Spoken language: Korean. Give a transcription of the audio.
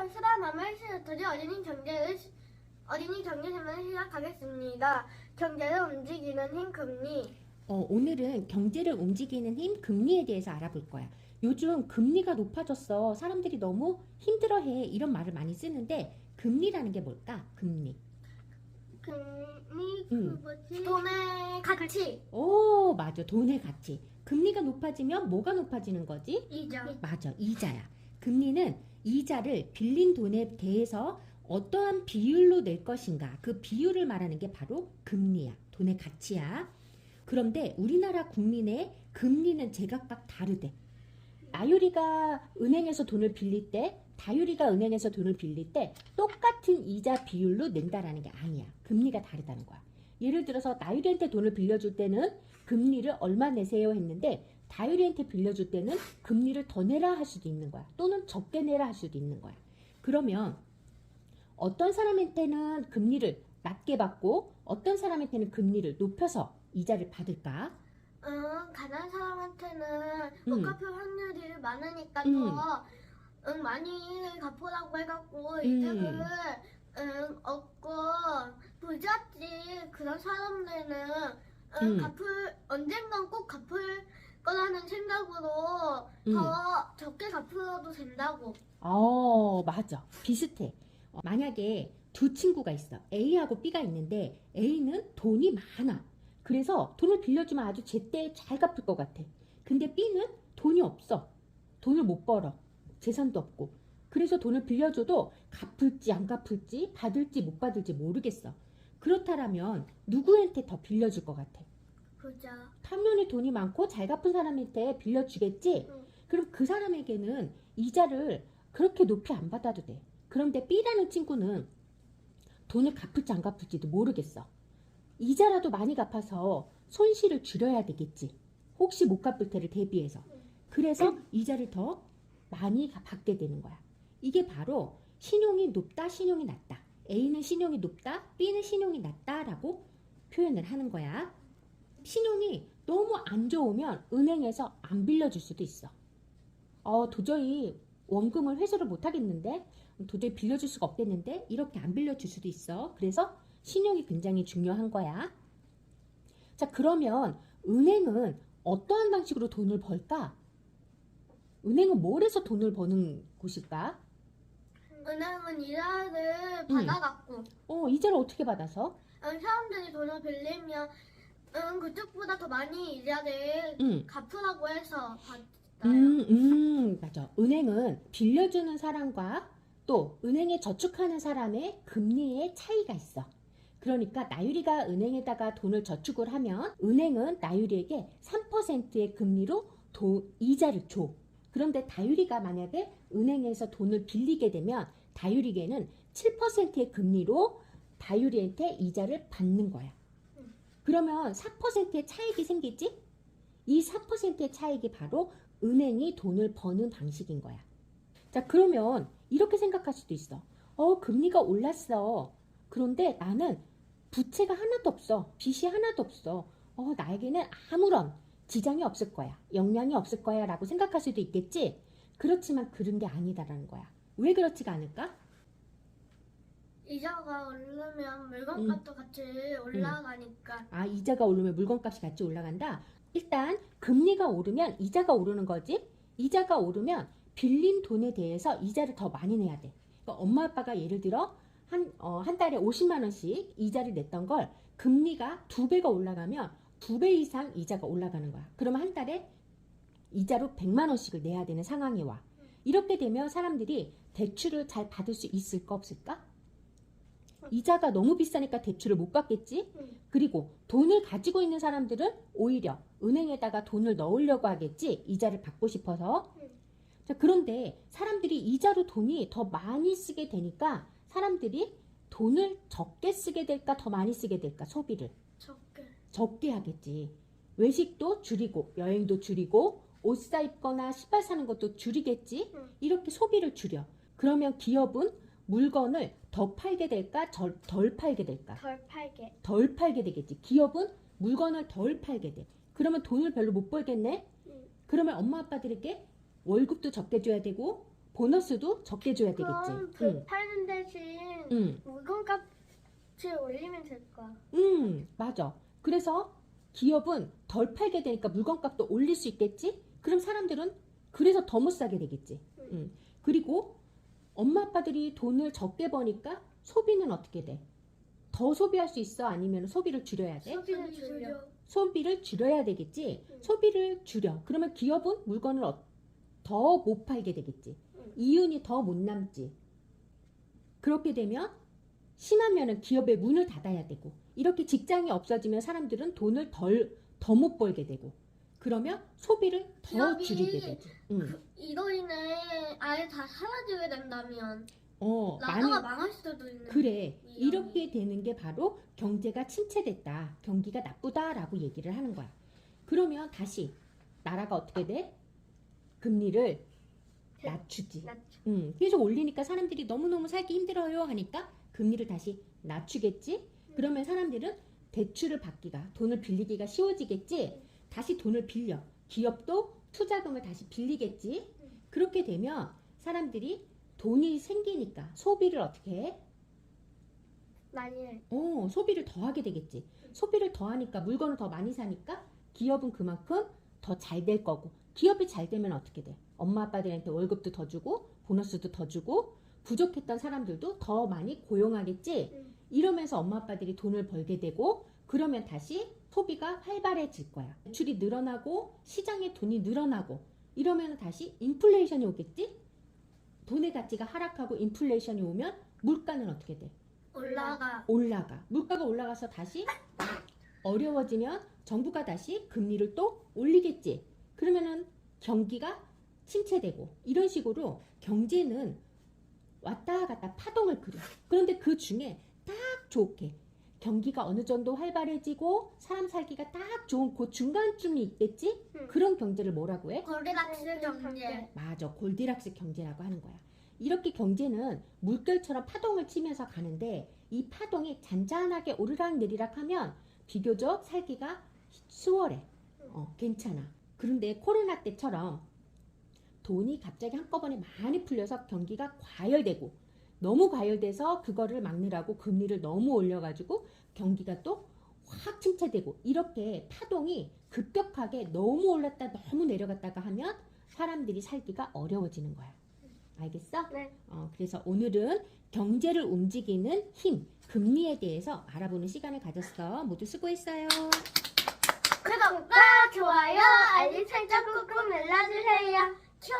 안녕하세요. 수다맘의 시어터지 어린이 경제를 시- 어린이 경제 설명을 시작하겠습니다. 경제를 움직이는 힘 금리. 어, 오늘은 경제를 움직이는 힘, 금리에 대해서 알아볼 거야. 요즘 금리가 높아졌어. 사람들이 너무 힘들어해. 이런 말을 많이 쓰는데 금리라는 게 뭘까? 금리. 금리 음. 그 뭐지? 돈의 가치. 오, 맞아. 돈의 가치. 금리가 높아지면 뭐가 높아지는 거지? 이자. 맞아. 이자야. 금리는 이자를 빌린 돈에 대해서 어떠한 비율로 낼 것인가. 그 비율을 말하는 게 바로 금리야. 돈의 가치야. 그런데 우리나라 국민의 금리는 제각각 다르대. 나유리가 은행에서 돈을 빌릴 때, 다유리가 은행에서 돈을 빌릴 때 똑같은 이자 비율로 낸다라는 게 아니야. 금리가 다르다는 거야. 예를 들어서 나유리한테 돈을 빌려줄 때는 금리를 얼마 내세요 했는데 다유리한테 빌려줄 때는 금리를 더 내라 할 수도 있는 거야. 또는 적게 내라 할 수도 있는 거야. 그러면 어떤 사람한테는 금리를 낮게 받고 어떤 사람한테는 금리를 높여서 이자를 받을까? 응, 가난한 사람한테는 음. 못 갚을 확률이 많으니까 음. 더 응, 많이 갚으라고 해갖고 음. 이득을 응, 얻고 부잣집 그런 사람들은 응, 음. 갚을 언젠간 꼭 갚을 거라는 생각으로 음. 더 적게 갚아도 된다고. 어, 맞아. 비슷해. 어, 만약에 두 친구가 있어. A하고 B가 있는데 A는 돈이 많아. 그래서 돈을 빌려주면 아주 제때 잘 갚을 것 같아. 근데 B는 돈이 없어. 돈을 못 벌어. 재산도 없고. 그래서 돈을 빌려줘도 갚을지 안 갚을지 받을지 못 받을지 모르겠어. 그렇다면 누구한테 더 빌려줄 것 같아? 부자. 당연히 돈이 많고 잘 갚은 사람한테 빌려주겠지? 응. 그럼 그 사람에게는 이자를 그렇게 높이 안 받아도 돼. 그런데 B라는 친구는 돈을 갚을지 안 갚을지도 모르겠어. 이자라도 많이 갚아서 손실을 줄여야 되겠지. 혹시 못 갚을 때를 대비해서. 그래서 이자를 더 많이 가- 받게 되는 거야. 이게 바로 신용이 높다, 신용이 낮다. A는 신용이 높다, B는 신용이 낮다라고 표현을 하는 거야. 신용이 너무 안 좋으면 은행에서 안 빌려줄 수도 있어. 어, 도저히 원금을 회수를 못 하겠는데, 도저히 빌려줄 수가 없겠는데, 이렇게 안 빌려줄 수도 있어. 그래서 신용이 굉장히 중요한 거야. 자, 그러면 은행은 어떠한 방식으로 돈을 벌까? 은행은 뭘 해서 돈을 버는 곳일까? 은행은 이자를 음. 받아갖고 어, 이자를 어떻게 받아서? 응, 사람들이 돈을 빌리면 응, 그쪽보다 더 많이 이자를 음. 갚으라고 해서 받아요. 음, 음, 맞아. 은행은 빌려주는 사람과 또 은행에 저축하는 사람의 금리의 차이가 있어. 그러니까 나유리가 은행에다가 돈을 저축을 하면 은행은 나유리에게 3%의 금리로 도, 이자를 줘. 그런데 다유리가 만약에 은행에서 돈을 빌리게 되면 다유리에게는 7%의 금리로 다유리한테 이자를 받는 거야. 그러면 4%의 차익이 생기지? 이 4%의 차익이 바로 은행이 돈을 버는 방식인 거야. 자, 그러면 이렇게 생각할 수도 있어. 어, 금리가 올랐어. 그런데 나는 부채가 하나도 없어. 빚이 하나도 없어. 어, 나에게는 아무런 지장이 없을 거야. 영향이 없을 거야. 라고 생각할 수도 있겠지? 그렇지만 그런 게 아니다라는 거야. 왜 그렇지가 않을까? 이자가 오르면 음. 물건값도 같이 올라가니까 아, 이자가 오르면 물건값이 같이 올라간다? 일단, 금리가 오르면 이자가 오르는 거지? 이자가 오르면 빌린 돈에 대해서 이자를 더 많이 내야 돼. 그러니까 엄마 아빠가 예를 들어 한, 어, 한 달에 50만 원씩 이자를 냈던 걸 금리가 두 배가 올라가면 두 배 이상 이자가 올라가는 거야. 그러면 한 달에 이자로 100만 원씩을 내야 되는 상황이 와. 이렇게 되면 사람들이 대출을 잘 받을 수 있을까 없을까? 이자가 너무 비싸니까 대출을 못 받겠지? 응. 그리고 돈을 가지고 있는 사람들은 오히려 은행에다가 돈을 넣으려고 하겠지? 이자를 받고 싶어서. 응. 자, 그런데 사람들이 이자로 돈이 더 많이 쓰게 되니까 사람들이 돈을 적게 쓰게 될까? 더 많이 쓰게 될까? 소비를. 적게 적게 하겠지. 외식도 줄이고, 여행도 줄이고, 옷 사 입거나 신발 사는 것도 줄이겠지? 응. 이렇게 소비를 줄여. 그러면 기업은 물건을 더 팔게 될까? 덜, 덜 팔게 될까? 덜 팔게 덜 팔게 되겠지. 기업은 물건을 덜 팔게 돼. 그러면 돈을 별로 못 벌겠네? 응. 그러면 엄마 아빠들에게 월급도 적게 줘야 되고, 보너스도 적게 줘야 그럼 되겠지. 그 응, 파는 대신 응, 물건값을 올리면 될까? 응, 맞아. 그래서 기업은 덜 팔게 되니까 물건값도 올릴 수 있겠지? 그럼 사람들은 그래서 더 못 사게 되겠지. 응. 응. 그리고 엄마 아빠들이 돈을 적게 버니까 소비는 어떻게 돼? 더 소비할 수 있어? 아니면 소비를 줄여야 돼? 소비를 줄여. 소비를 줄여야 되겠지. 응. 소비를 줄여. 그러면 기업은 물건을 어- 더못 팔게 되겠지. 응. 이윤이 더 못 남지. 그렇게 되면 심하면은 기업의 문을 닫아야 되고 이렇게 직장이 없어지면 사람들은 돈을 덜 더 못 벌게 되고 그러면 소비를 더 기업이 줄이게. 응. 그, 이로 인해 아예 다 사라지게 된다면 어, 나라가 많이 망할 수도 있는. 그래. 위험이. 이렇게 되는 게 바로 경제가 침체됐다. 경기가 나쁘다라고 얘기를 하는 거야. 그러면 다시 나라가 어떻게 돼? 금리를 낮추지. 낮- 음, 계속 올리니까 사람들이 너무너무 살기 힘들어요 하니까 금리를 다시 낮추겠지? 그러면 사람들은 대출을 받기가, 돈을 빌리기가 쉬워지겠지? 다시 돈을 빌려. 기업도 투자금을 다시 빌리겠지? 그렇게 되면 사람들이 돈이 생기니까 소비를 어떻게 해? 많이 해. 어, 소비를 더 하게 되겠지. 소비를 더 하니까 물건을 더 많이 사니까 기업은 그만큼 더 잘 될 거고 기업이 잘 되면 어떻게 돼? 엄마 아빠들한테 월급도 더 주고 보너스도 더 주고 부족했던 사람들도 더 많이 고용하겠지. 응. 이러면서 엄마 아빠들이 돈을 벌게 되고 그러면 다시 소비가 활발해질 거야. 매출이 늘어나고 시장에 돈이 늘어나고 이러면 다시 인플레이션이 오겠지? 돈의 가치가 하락하고 인플레이션이 오면 물가는 어떻게 돼? 올라가. 올라가. 물가가 올라가서 다시 어려워지면 정부가 다시 금리를 또 올리겠지. 그러면은 경기가 침체되고 이런 식으로 경제는 왔다 갔다 파동을 그려. 그런데 그 중에 딱 좋게 경기가 어느 정도 활발해지고 사람 살기가 딱 좋은 그 중간쯤이 있겠지? 응. 그런 경제를 뭐라고 해? 거래락스 경제. 맞아. 골디락스 경제라고 하는 거야. 이렇게 경제는 물결처럼 파동을 치면서 가는데 이 파동이 잔잔하게 오르락 내리락 하면 비교적 살기가 수월해. 어, 괜찮아. 그런데 코로나 때처럼 돈이 갑자기 한꺼번에 많이 풀려서 경기가 과열되고 너무 과열돼서 그거를 막느라고 금리를 너무 올려가지고 경기가 또 확 침체되고 이렇게 파동이 급격하게 너무 올랐다 너무 내려갔다가 하면 사람들이 살기가 어려워지는 거야. 알겠어? 네. 어, 그래서 오늘은 경제를 움직이는 힘, 금리에 대해서 알아보는 시간을 가졌어. 모두 수고했어요. 구독과 좋아요, 알림 설정 꾹꾹 눌러주세요. 큐!